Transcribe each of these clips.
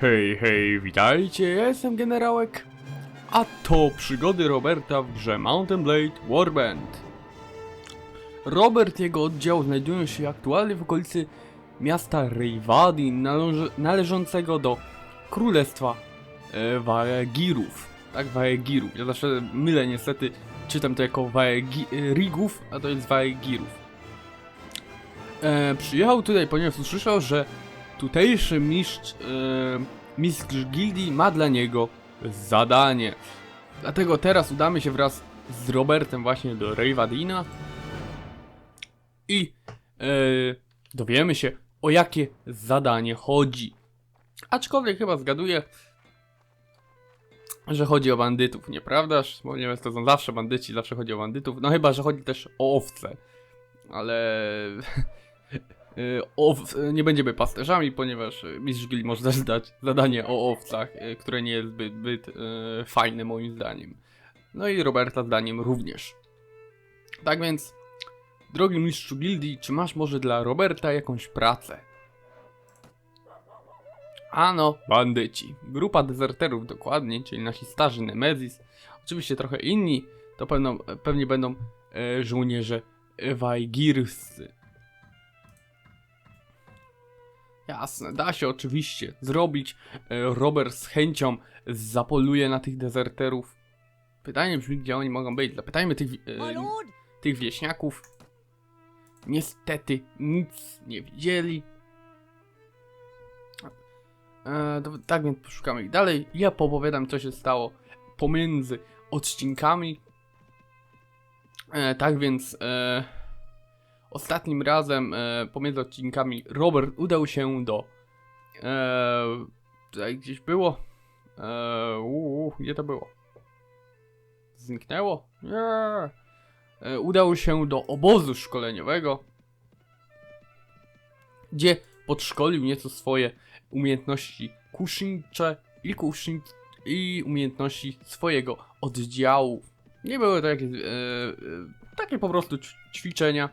Hej, hej, witajcie, ja jestem generałek, a to przygody Roberta w grze Mountain Blade Warband. Robert i jego oddział znajdują się aktualnie w okolicy miasta Rejwadin, należy- należącego do Królestwa e, Waegirów. Tak, Waegirów. Ja zawsze mylę niestety, czytam to jako Waegi- Rigów, a to jest Waegirów. E, przyjechał tutaj, ponieważ usłyszał, że tutejszy mistrz, e, mistrz gildii ma dla niego zadanie. Dlatego teraz udamy się wraz z Robertem właśnie do Rejwadina i e, dowiemy się o jakie zadanie chodzi. Aczkolwiek chyba zgaduję, że chodzi o bandytów, nieprawdaż? Ponieważ to są zawsze bandyci, zawsze chodzi o bandytów. No chyba, że chodzi też o owce. Ale ow, nie będziemy pasterzami, ponieważ y, mistrz gildii może też dać zadanie o owcach, y, które nie jest zbyt, zbyt y, fajne moim zdaniem. No i Roberta zdaniem również. Tak więc, drogi mistrzu gildii, czy masz może dla Roberta jakąś pracę? Ano, bandyci. Grupa dezerterów dokładnie, czyli nasi starzy Nemezis. Oczywiście trochę inni, to pewno, pewnie będą e, żołnierze Wajgirscy. Jasne, da się oczywiście zrobić. E, Robert z chęcią zapoluje na tych dezerterów. Pytanie brzmi, gdzie oni mogą być. Zapytajmy tych, e, tych wieśniaków. Niestety nic nie widzieli. E, to, tak więc poszukamy ich dalej. Ja poopowiadam, co się stało pomiędzy odcinkami. E, tak więc e, ostatnim razem e, pomiędzy odcinkami Robert udał się do. E, tutaj gdzieś było. E, gdzie to było? Zniknęło? Nie. E, udał się do obozu szkoleniowego, gdzie podszkolił nieco swoje umiejętności kusznicze i, i umiejętności swojego oddziału. Nie były to jakieś, e, e, takie po prostu ćwiczenia,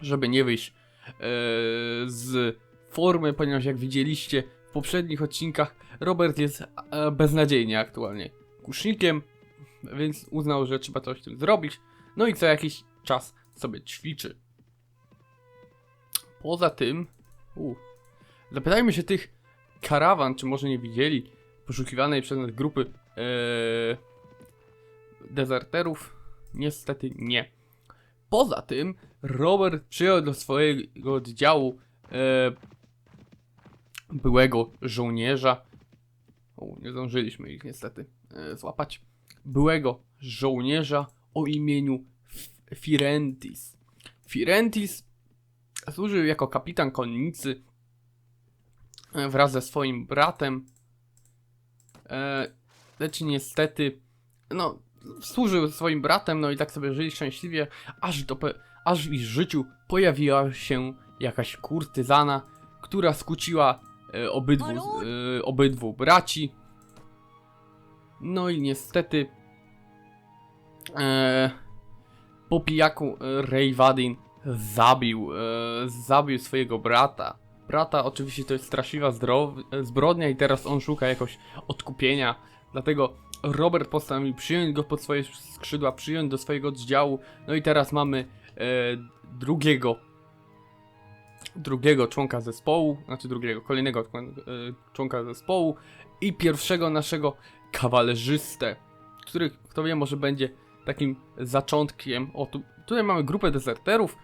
żeby nie wyjść e, z formy, ponieważ jak widzieliście w poprzednich odcinkach, Robert jest e, beznadziejnie aktualnie kusznikiem, więc uznał, że trzeba coś z tym zrobić. No i co jakiś czas sobie ćwiczy. Poza tym, u, zapytajmy się tych karawan, czy może nie widzieli poszukiwanej przez nas grupy e, dezerterów. Niestety nie. Poza tym, Robert przyjął do swojego oddziału e, byłego żołnierza. O, nie zdążyliśmy ich niestety e, złapać. Byłego żołnierza o imieniu Firentis. Firentis służył jako kapitan konnicy e, wraz ze swoim bratem. E, lecz niestety, no, służył swoim bratem, no i tak sobie żyli szczęśliwie, aż, do, aż w ich życiu pojawiła się jakaś kurtyzana, która skuciła e, obydwu, e, obydwu braci. No i niestety e, po pijaku e, Ray Vadin zabił, e, zabił swojego brata. Brata oczywiście to jest straszliwa zbrodnia i teraz on szuka jakoś odkupienia. Dlatego Robert postanowił przyjąć go pod swoje skrzydła, przyjąć do swojego oddziału. No i teraz mamy e, drugiego drugiego członka zespołu, znaczy drugiego, kolejnego e, członka zespołu i pierwszego naszego kawalerzystę, który, kto wie, może będzie takim zaczątkiem. O, tu, tutaj mamy grupę dezerterów,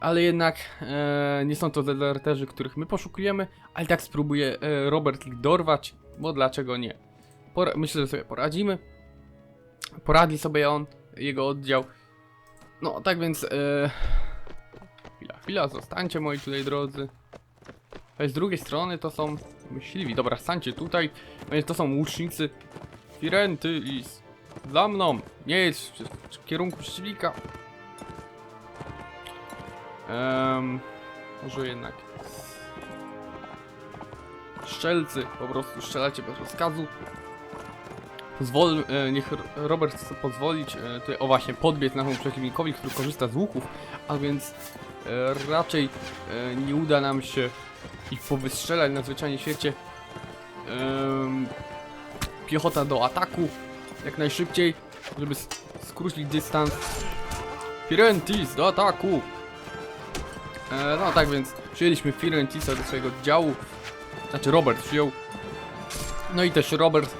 ale jednak e, nie są to dezerterzy, których my poszukujemy, ale tak spróbuje e, Robert ich dorwać, bo dlaczego nie? Pora myślę, że sobie poradzimy. Poradzi sobie on, jego oddział. No, tak więc. E, chwila, chwila, zostańcie moi tutaj drodzy. A z drugiej strony to są myśliwi. Dobra, stańcie tutaj. No to są łucznicy. Firenty i za mną. Nie jest w, kierunku przeciwnika. Może jednak. Strzelcy, po prostu strzelacie bez rozkazu. Pozwól, e, niech Robert chce pozwolić e, tutaj, o właśnie, podbiec naszemu przeciwnikowi, który korzysta z łuków, a więc e, raczej nie uda nam się ich powystrzelać na zwyczajnie świecie. Piechota do ataku jak najszybciej, żeby skrócić dystans. Firentis do ataku! No tak więc przyjęliśmy Firentisa do swojego działu. Znaczy Robert przyjął. No i też Robert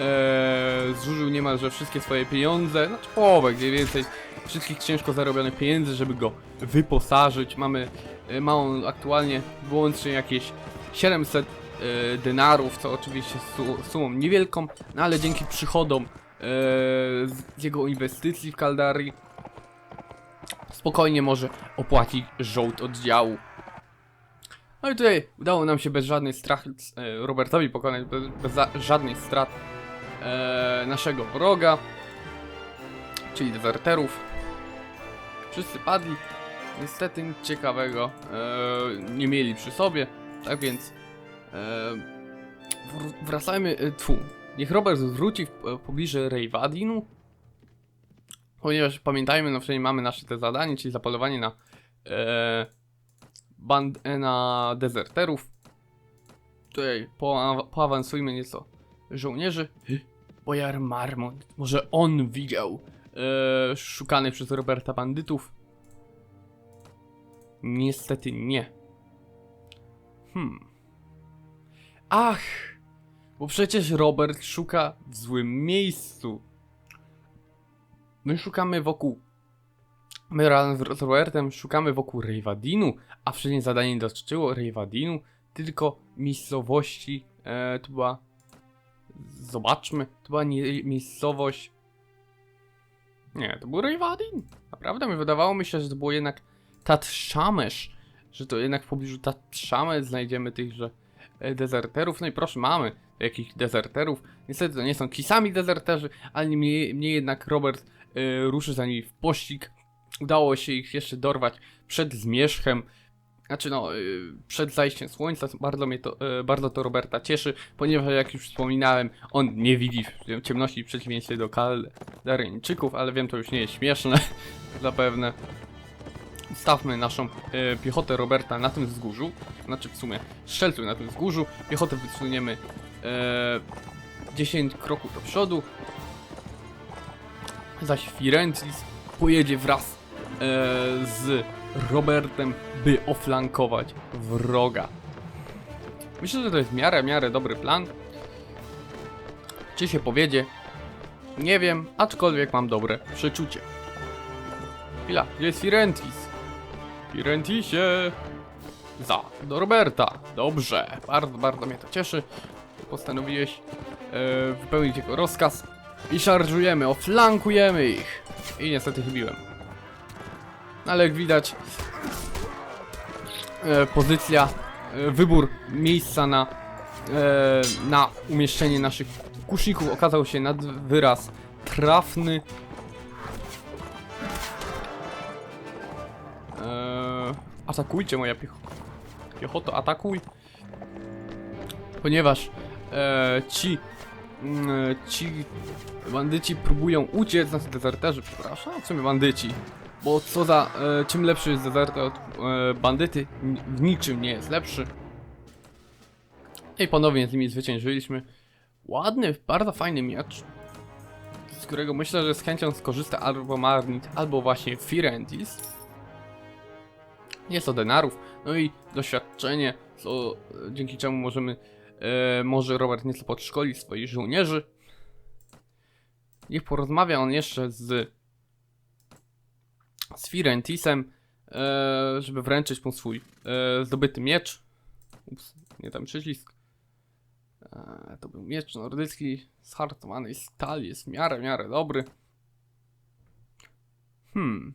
e, zużył niemalże wszystkie swoje pieniądze, znaczy połowę, gdzie więcej wszystkich ciężko zarobionych pieniędzy, żeby go wyposażyć. Mamy, e, ma on aktualnie wyłącznie jakieś 700 e, denarów, co oczywiście su sumą niewielką, no ale dzięki przychodom e, z jego inwestycji w Kaldarii spokojnie może opłacić żołd oddziału. No i tutaj udało nam się bez żadnej strach e, Robertowi pokonać, bez, bez żadnej strat e, naszego wroga, czyli dezerterów. Wszyscy padli. Niestety nic ciekawego e, nie mieli przy sobie, tak więc e, wr- wracajmy, e, niech Robert wróci w w pobliże Rejwadinu, ponieważ pamiętajmy, no przynajmniej mamy nasze te zadanie, czyli zapolowanie na e, band, e, na dezerterów. Tutaj poa- poawansujmy nieco żołnierzy. Bojar Marmont, może on widział e, szukanych przez Roberta bandytów? Niestety nie. Hmm. Ach! Bo przecież Robert szuka w złym miejscu. My szukamy wokół. My razem z Robertem szukamy wokół Rejwadinu, a wcześniej zadanie nie dotyczyło Rejwadinu, tylko miejscowości. E, to była. Zobaczmy, to była nie, miejscowość. Nie, to był Rejwadin. Naprawdę mi wydawało mi się, że to było jednak Tatrzamesz. Że to jednak w pobliżu Tatrzamesz znajdziemy tychże e, dezerterów. No i proszę, mamy jakichś dezerterów. Niestety to nie są kisami dezerterzy, ale niemniej mnie jednak Robert e, ruszy za nimi w pościg. Udało się ich jeszcze dorwać przed zmierzchem. Znaczy no, y, przed zajściem słońca bardzo mnie to, y, bardzo to Roberta cieszy, ponieważ jak już wspominałem, on nie widzi ciemności w przeciwieństwie do Kaldaryńczyków, ale wiem, to już nie jest śmieszne, zapewne. Stawmy naszą y, piechotę Roberta na tym wzgórzu, znaczy w sumie strzelców na tym wzgórzu, piechotę wysuniemy y, 10 kroków do przodu, zaś Firentis pojedzie wraz e, z Robertem, by oflankować wroga. Myślę, że to jest w miarę, w miarę dobry plan. Czy się powiedzie? Nie wiem, aczkolwiek mam dobre przeczucie. Chwila, gdzie jest Firentis? Firentisie! Za, do Roberta. Dobrze, bardzo, bardzo mnie to cieszy. Postanowiłeś e, wypełnić jego rozkaz. I szarżujemy, oflankujemy ich. I niestety chybiłem. Ale jak widać, e, pozycja, e, wybór miejsca na, e, na umieszczenie naszych kuszników okazał się nad wyraz trafny. E, atakujcie moja piecho piechoto, atakuj. Ponieważ e, ci mm, ci bandyci próbują uciec, znaczy dezerterzy, przepraszam, w sumie bandyci. Bo co za, e, czym lepszy jest dezerter od e, bandyty, w niczym nie jest lepszy. I ponownie z nimi zwyciężyliśmy. Ładny, bardzo fajny miecz, z którego myślę, że z chęcią skorzysta albo Marnit, albo właśnie Firentis. Jest to denarów, no i doświadczenie, co, dzięki czemu możemy, e, może Robert nieco podszkolić swoich żołnierzy. Niech porozmawia on jeszcze z, z Firentisem, e, żeby wręczyć mu swój e, zdobyty miecz. Ups, nie tam przycisk. E, to był miecz nordycki z hartowanej stali, jest w miarę, miarę dobry. Hmm.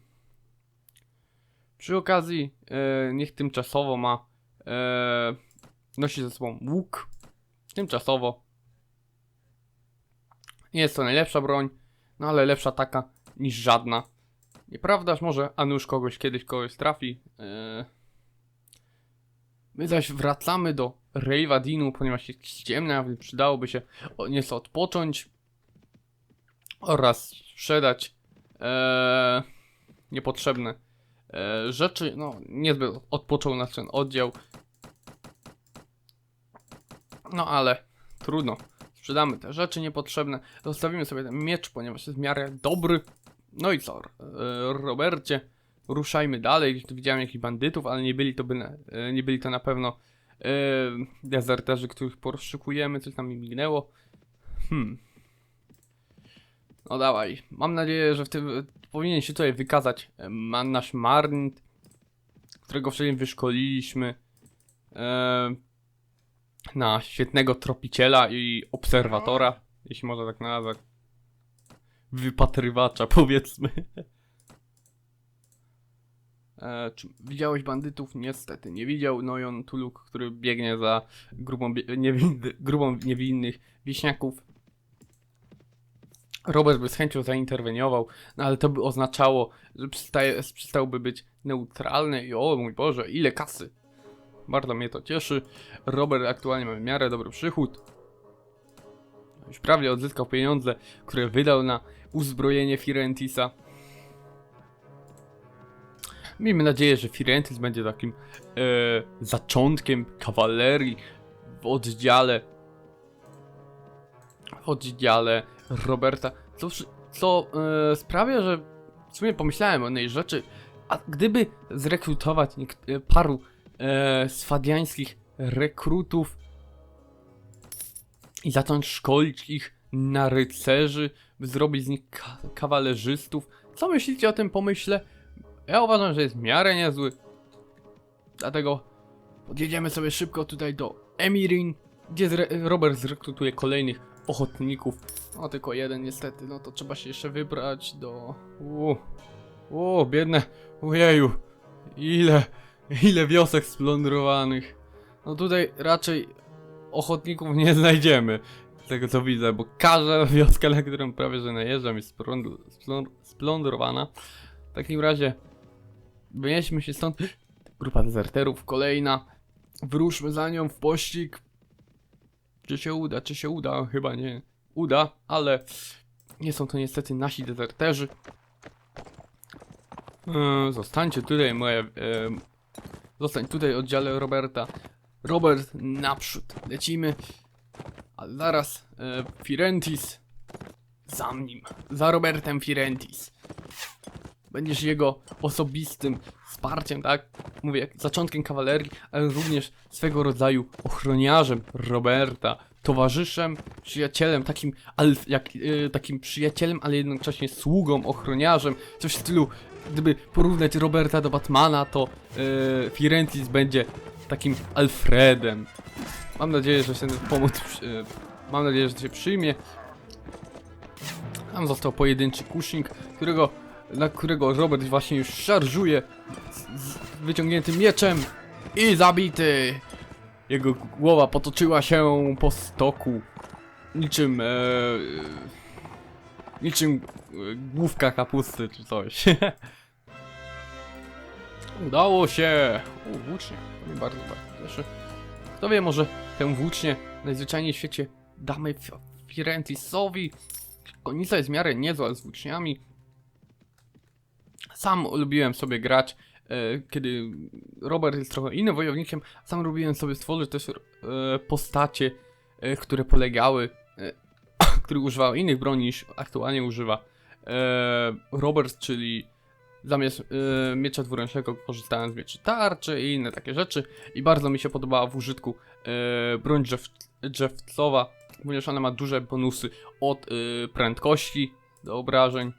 Przy okazji, niech tymczasowo ma, nosi ze sobą łuk. Tymczasowo. Nie jest to najlepsza broń, no ale lepsza taka niż żadna. Nieprawdaż może Anusz kogoś kiedyś kogoś trafi. Eee. My zaś wracamy do Rejwadinu, ponieważ jest ciemno, a więc przydałoby się nieco odpocząć oraz sprzedać eee, niepotrzebne eee, rzeczy. No, niezbyt odpoczął nasz ten oddział. No ale trudno. Sprzedamy te rzeczy niepotrzebne, zostawimy sobie ten miecz, ponieważ jest w miarę dobry. No i co, e, Robercie, ruszajmy dalej. Widziałem jakichś bandytów, ale nie byli to, by, na- e, nie byli to na pewno e, dezerterzy, których porozszukujemy, coś tam mi mignęło. Hmm. No dawaj, mam nadzieję, że w tym powinien się tutaj wykazać e, ma- nasz Marnit, którego wcześniej wyszkoliliśmy e, na świetnego tropiciela i obserwatora, jeśli można tak nazwać. Wypatrywacza, powiedzmy. E, czy widziałeś bandytów? Niestety nie widział. Nojon Tuluk, który biegnie za grubą, niewinny, grubą niewinnych wieśniaków. Robert by z chęcią zainterweniował, no ale to by oznaczało, że przestaje, przestałby być neutralny i o mój Boże, ile kasy. Bardzo mnie to cieszy. Robert aktualnie ma w miarę dobry przychód. Już prawie odzyskał pieniądze, które wydał na uzbrojenie Firentisa. Miejmy nadzieję, że Firentis będzie takim e, zaczątkiem kawalerii w oddziale w oddziale Roberta, co, co e, sprawia, że w sumie pomyślałem o jednej rzeczy, a gdyby zrekrutować e, paru e, swadiańskich rekrutów i zacząć szkolić ich na rycerzy, zrobić z nich ka kawalerzystów, co myślicie o tym pomyśle? Ja uważam, że jest w miarę niezły. Dlatego podjedziemy sobie szybko tutaj do Emirin, gdzie zre Robert zrekrutuje kolejnych ochotników. No tylko jeden niestety, no to trzeba się jeszcze wybrać do... Uuu, uuu biedne, ojeju, ile, ile wiosek splądrowanych. No tutaj raczej ochotników nie znajdziemy, z tego co widzę, bo każda wioska, na którą prawie że najeżdżam jest spląd- spląd- splądrowana. W takim razie wynieśmy się stąd. Grupa dezerterów kolejna. Wyruszmy za nią w pościg. Czy się uda, czy się uda? Chyba nie uda, ale nie są to niestety nasi dezerterzy. E, zostańcie tutaj, moje. E, zostań tutaj, oddziale Roberta. Robert, naprzód. Lecimy. A zaraz e, Firentis. Za nim. Za Robertem Firentis. Będziesz jego osobistym wsparciem, tak? Mówię, zaczątkiem kawalerii, ale również swego rodzaju ochroniarzem Roberta, towarzyszem, przyjacielem, takim, alf, jak, e, takim przyjacielem, ale jednocześnie sługą, ochroniarzem, coś w stylu, gdyby porównać Roberta do Batmana, to e, Firentis będzie takim Alfredem. Mam nadzieję, że się pomóc, e, mam nadzieję, że się przyjmie. Tam został pojedynczy kusznik, którego, na którego Robert właśnie już szarżuje z, z wyciągniętym mieczem i zabity. Jego głowa potoczyła się po stoku, niczym, e, niczym e, główka kapusty czy coś. Udało się! U. To mnie bardzo, bardzo cieszy. Kto wie, może tę włócznię najzwyczajniej w świecie damy Fi- Firentisowi. Konica jest w miarę niezła z włóczniami. Sam lubiłem sobie grać, e, kiedy Robert jest trochę innym wojownikiem. Sam lubiłem sobie stworzyć też e, postacie, e, które polegały, e, które używały innych broni niż aktualnie używa e, Robert, czyli zamiast e, miecza dwuręcznego korzystałem z mieczy tarczy i inne takie rzeczy. I bardzo mi się podobała w użytku e, broń drzew, drzewcowa, ponieważ ona ma duże bonusy od e, prędkości do obrażeń.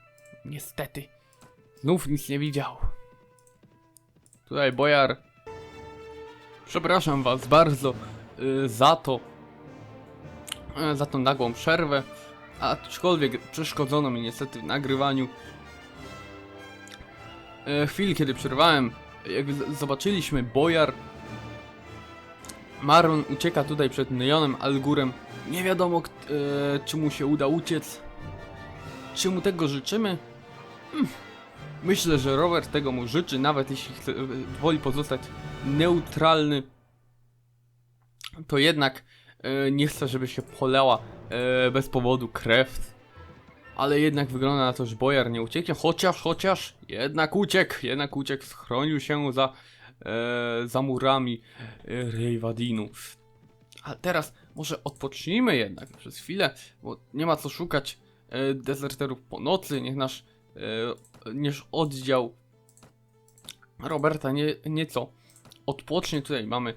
Niestety, znów nic nie widział. Tutaj bojar. Przepraszam was bardzo e, za to, e, za tą nagłą przerwę. Aczkolwiek przeszkodzono mi niestety w nagrywaniu e, chwili, kiedy przerwałem, jak zobaczyliśmy Bojar, Maron ucieka tutaj przed Neonem Algurem. Nie wiadomo, e, czy mu się uda uciec. Czy mu tego życzymy? Hmm. Myślę, że Robert tego mu życzy, nawet jeśli chce, e, woli pozostać neutralny. To jednak e, nie chce, żeby się polała e, bez powodu krew ale jednak wygląda na to, że Bojar nie ucieknie, chociaż, chociaż, jednak uciekł, jednak uciekł, schronił się za, e, za murami e, Rejwadinu. Ale teraz może odpocznijmy jednak przez chwilę, bo nie ma co szukać e, dezerterów po nocy. Niech nasz e, niż oddział Roberta nie, nieco odpocznie. Tutaj mamy e,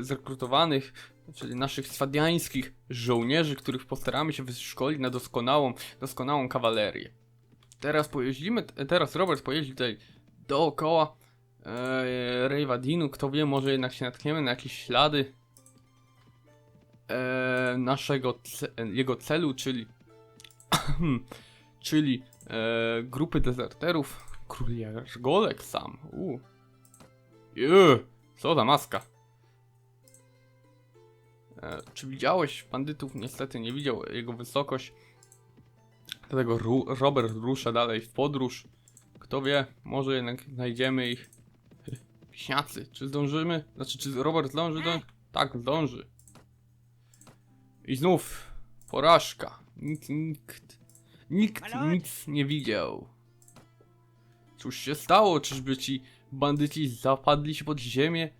zrekrutowanych, czyli naszych swadiańskich żołnierzy, których postaramy się wyszkolić na doskonałą, doskonałą kawalerię. Teraz pojeździmy, teraz Robert pojeździ tutaj dookoła e, Rejwadinu. Kto wie, może jednak się natkniemy na jakieś ślady e, naszego, ce, jego celu, czyli czyli e, grupy dezerterów. Król Jargolek sam. U. Co za maska. E, czy widziałeś bandytów? Niestety nie widział jego wysokość. Dlatego Ru Robert rusza dalej w podróż. Kto wie, może jednak znajdziemy ich. Psiacy, czy zdążymy? Znaczy, czy Robert zdąży do... Tak, zdąży. I znów porażka. Nikt, nikt, nikt nic nie widział. Cóż się stało? Czyżby ci bandyci zapadli się pod ziemię?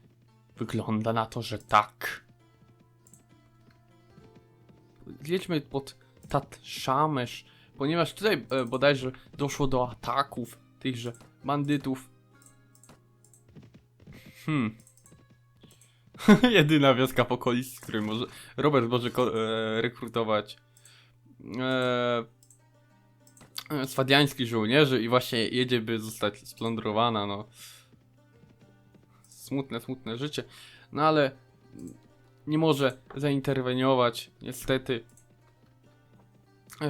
Wygląda na to, że tak. Jedźmy pod Tat Szamesz, ponieważ tutaj e, bodajże doszło do ataków tychże bandytów. Hmm. Jedyna wioska w okolicy, z której może Robert może e, rekrutować e, e, swadiańskich żołnierzy i właśnie jedzie, by zostać splądrowana, no. Smutne, smutne życie. No ale nie może zainterweniować, niestety.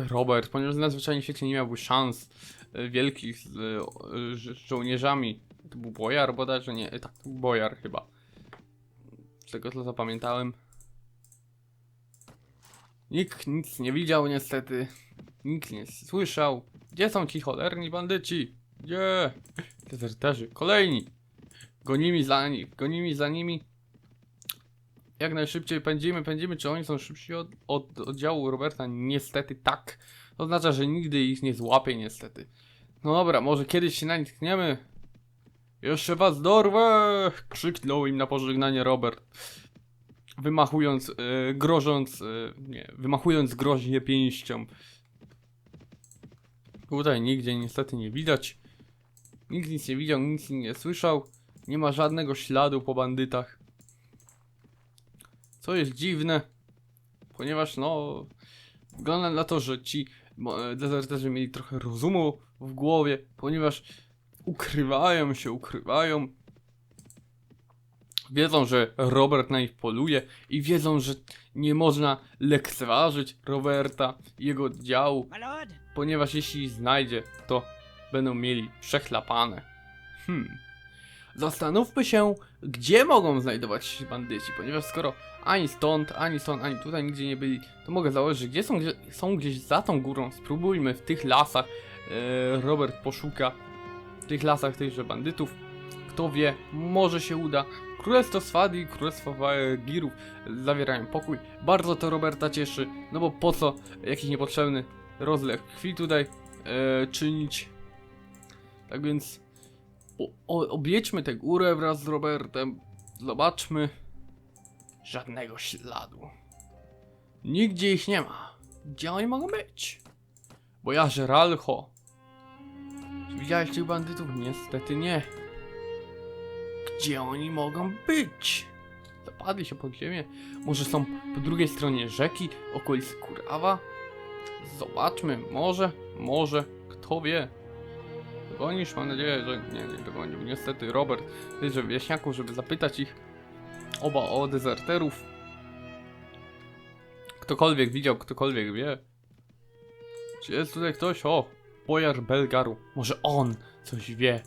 Robert, ponieważ na zwyczajnym świecie nie miałby szans e, wielkich z e, ż- żołnierzami. To był bojar bodajże? Nie, tak, to był bojar chyba. Z tego co zapamiętałem. Nikt nic nie widział niestety. Nikt nie słyszał. Gdzie są ci cholerni bandyci? Gdzie? Dezerterzy. Kolejni. Gonimy za nimi. Gonimy za nimi. Jak najszybciej pędzimy, pędzimy. Czy oni są szybsi od, od oddziału Roberta? Niestety tak. To oznacza, że nigdy ich nie złapie niestety. No dobra, może kiedyś się na nich tkniemy. Jeszcze was dorwę! Krzyknął im na pożegnanie Robert. Wymachując, e, grożąc, e, nie, wymachując groźnie pięścią. Tutaj nigdzie niestety nie widać. Nikt nic nie widział, nic nie słyszał. Nie ma żadnego śladu po bandytach. Co jest dziwne, ponieważ no, wygląda na to, że ci e, dezerterzy mieli trochę rozumu w głowie, ponieważ ukrywają się, ukrywają. Wiedzą, że Robert na nich poluje i wiedzą, że nie można lekceważyć Roberta i jego działu, ponieważ jeśli ich znajdzie, to będą mieli przechlapane. Hmm. Zastanówmy się, gdzie mogą znajdować się bandyci, ponieważ skoro ani stąd, ani stąd, ani tutaj nigdzie nie byli, to mogę założyć, że gdzie są, gdzie, są gdzieś za tą górą. Spróbujmy w tych lasach. E, Robert poszuka w tych lasach tychże bandytów. Kto wie, może się uda. Królestwo Swadi i Królestwo Girów zawierają pokój. Bardzo to Roberta cieszy, no bo po co jakiś niepotrzebny rozlew krwi tutaj e, czynić. Tak więc o, o, objedźmy tę górę wraz z Robertem. Zobaczmy. Żadnego śladu. Nigdzie ich nie ma. Gdzie oni mogą być? Bo ja Żeralcho. Czy widziałeś tych bandytów? Niestety nie. Gdzie oni mogą być? Zapadli się pod ziemię. Może są po drugiej stronie rzeki, okolicy Kurawa? Zobaczmy, może, może, kto wie. Dogonisz? Mam nadzieję, że nie, nie dogonił. Niestety Robert tychże wieśniaków, żeby zapytać ich oba o dezerterów. Ktokolwiek widział, ktokolwiek wie. Czy jest tutaj ktoś? O, bojar Belgaru. Może on coś wie.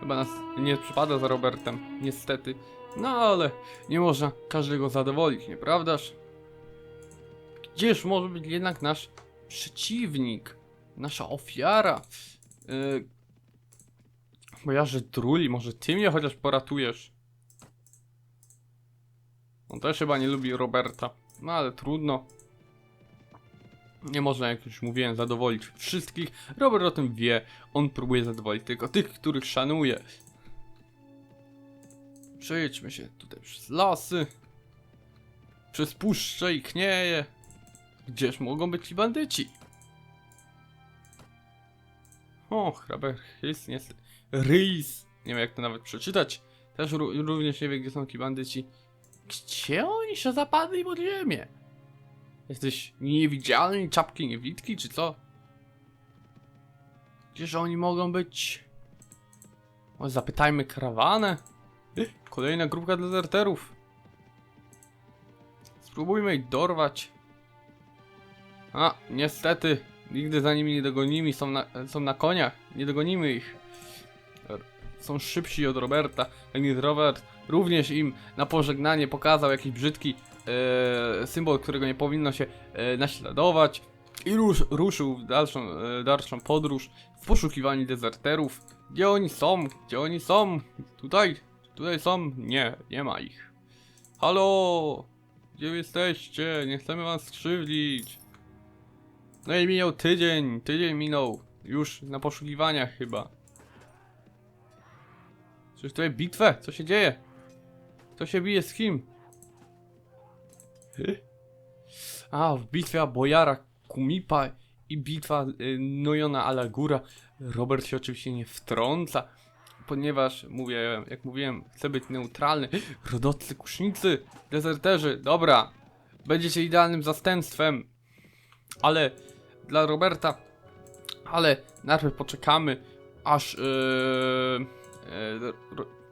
Chyba nas nie przypada za Robertem, niestety. No ale nie można każdego zadowolić, nieprawdaż? Gdzież może być jednak nasz przeciwnik? Nasza ofiara? Yy... Bojarze Druli, może ty mnie chociaż poratujesz? On też chyba nie lubi Roberta. No ale trudno. Nie można, jak już mówiłem, zadowolić wszystkich. Robert o tym wie. On próbuje zadowolić tylko tych, których szanuje. Przejedźmy się tutaj przez lasy. Przez puszcze i knieje. Gdzież mogą być ci bandyci? O, hraber Rys, niestety. Rys! Nie wiem jak to nawet przeczytać. Też ró- również nie wiem gdzie są ci bandyci. Gdzie oni się zapadli pod ziemię? Jesteś niewidzialny, czapki niewidki, czy co? Gdzież oni mogą być? Może zapytajmy karawanę? Kolejna grupka dezerterów. Spróbujmy ich dorwać. A, niestety, nigdy za nimi nie dogonimy, są na, są na koniach, nie dogonimy ich. Są szybsi od Roberta, a więc Robert również im na pożegnanie pokazał jakiś brzydki e, symbol, którego nie powinno się e, naśladować i rusz, ruszył w dalszą, e, dalszą podróż w poszukiwaniu dezerterów. Gdzie oni są? Gdzie oni są? Tutaj? Tutaj są? Nie, nie ma ich. Halo! Gdzie jesteście? Nie chcemy was skrzywdzić. No i minął tydzień, tydzień minął. Już na poszukiwaniach chyba. Czyż tutaj bitwę? Co się dzieje? Kto się bije z kim? A, w bitwie Bojara Kumipa i bitwa y, Nojona Alagura. Robert się oczywiście nie wtrąca, ponieważ, mówię, jak mówiłem, chcę być neutralny. Rodowcy, kusznicy, dezerterzy, dobra. Będziecie idealnym zastępstwem. Ale dla Roberta. Ale najpierw poczekamy, aż yy,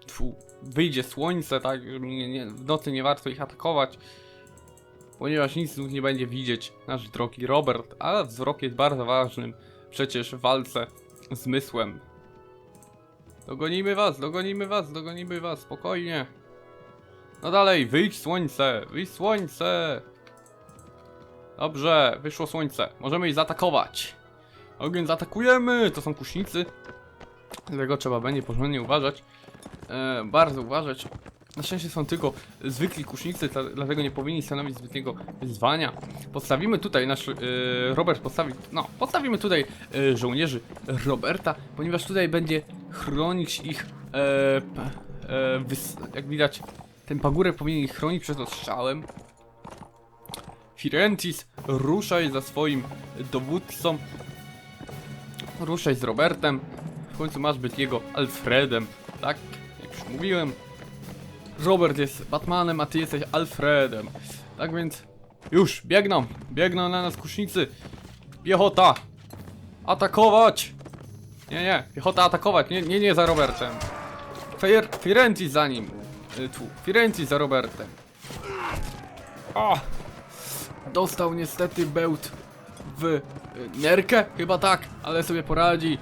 tfu, wyjdzie słońce, tak? żeby Nie, nie, w nocy nie warto ich atakować. Ponieważ nic znów nie będzie widzieć nasz drogi Robert, a wzrok jest bardzo ważnym przecież w walce z zmysłem. Dogonimy was, dogonimy was, dogonimy was, spokojnie. No dalej, wyjdź słońce, wyjdź słońce. Dobrze, wyszło słońce, możemy ich zaatakować. Ogień zaatakujemy, to są kusznicy. Dlatego trzeba będzie porządnie uważać. E, bardzo uważać. Na szczęście są tylko zwykli kusznicy, dla- dlatego nie powinni stanowić zbytniego wyzwania. Postawimy tutaj nasz. E, Robert postawi. No, postawimy tutaj e, żołnierzy Roberta, ponieważ tutaj będzie chronić ich. E, e, wys- jak widać, ten pagórek powinien ich chronić przed ostrzałem. Firentis, ruszaj za swoim dowódcą. Ruszaj z Robertem. Końcu masz być jego Alfredem, tak? Jak już mówiłem. Robert jest Batmanem, a ty jesteś Alfredem. Tak więc już, biegną, biegną na nas kusznicy. Piechota! Atakować! Nie, nie, piechota atakować, nie, nie, nie za Robertem. Fier Firenci za nim. Y, Tu, Firenci za Robertem. O! Dostał niestety bełt w y, nerkę, chyba tak, ale sobie poradzi.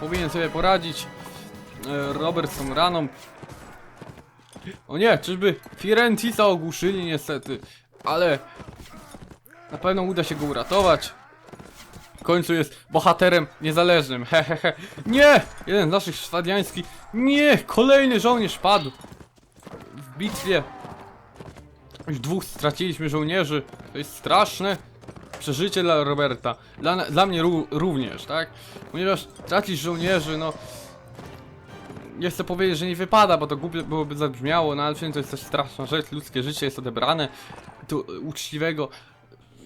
Powinien sobie poradzić. E, Robert z tą raną. O nie, czyżby Firentisa ogłuszyli niestety, ale na pewno uda się go uratować. W końcu jest bohaterem niezależnym, hehehe. Nie! Jeden z naszych szwadiańskich. Nie! Kolejny żołnierz padł. W bitwie. Już dwóch straciliśmy żołnierzy. To jest straszne. Przeżycie dla Roberta. Dla, dla mnie ró- również, tak? Ponieważ tracisz żołnierzy, no nie chcę powiedzieć, że nie wypada, bo to głupio byłoby zabrzmiało, no ale przecież to jest też straszna rzecz, ludzkie życie jest odebrane, tu uczciwego,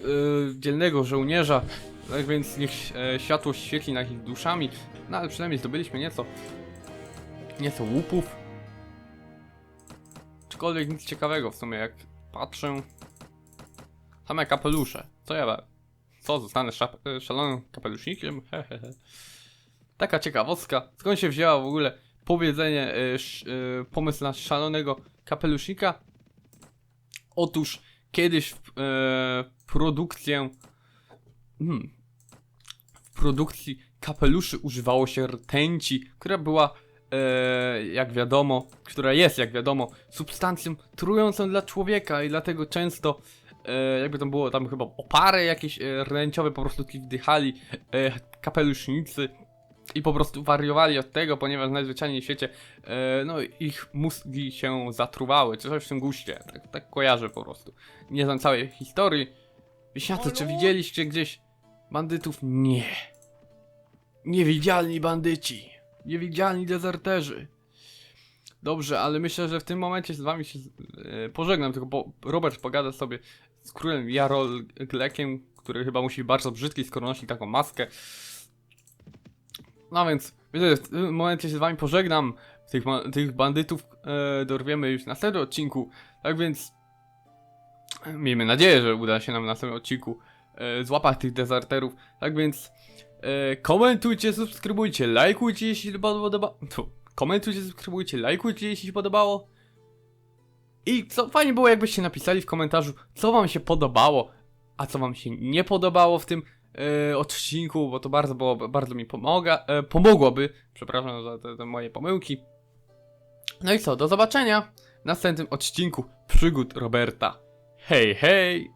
yy, dzielnego żołnierza, tak więc niech e, światło świetli nad ich duszami, no ale przynajmniej zdobyliśmy nieco, nieco łupów, aczkolwiek nic ciekawego w sumie, jak patrzę, same kapelusze, co ja we- co, zostanę e, szalonym kapelusznikiem? Hehehe. Taka ciekawostka, skąd się wzięła w ogóle powiedzenie, y, sz, y, pomysł na szalonego kapelusznika? Otóż kiedyś w e, produkcję. Hmm, w produkcji kapeluszy używało się rtęci, która była, e, jak wiadomo, która jest, jak wiadomo, substancją trującą dla człowieka i dlatego często. E, jakby to było tam chyba opary jakieś e, rtęciowe po prostu wdychali e, kapelusznicy i po prostu wariowali od tego, ponieważ najzwyczajniej w świecie no, ich mózgi się zatruwały, czy coś w tym guście, tak, tak kojarzę po prostu. Nie znam całej historii. Wieśniacy, czy widzieliście gdzieś bandytów? Nie. Niewidzialni bandyci. Niewidzialni dezerterzy. Dobrze, ale myślę, że w tym momencie z wami się e, pożegnam, tylko bo Robert pogada sobie z królem Jarol Glekiem, który chyba musi być bardzo brzydki, skoro nosi taką maskę. No więc, myślę, że w tym momencie się z wami pożegnam. Tych, tych bandytów e, dorwiemy już w następnym odcinku. Tak więc, miejmy nadzieję, że uda się nam w następnym odcinku e, złapać tych dezerterów. Tak więc, e, komentujcie, subskrybujcie, lajkujcie, jeśli podoba. Tu, komentujcie, subskrybujcie, lajkujcie, jeśli się podobało. I co fajnie było, jakbyście napisali w komentarzu, co wam się podobało, a co wam się nie podobało w tym e, odcinku, bo to bardzo, było, bardzo mi e, pomogłoby. Przepraszam za te, te moje pomyłki. No i co, do zobaczenia w następnym odcinku przygód Roberta. Hej, hej!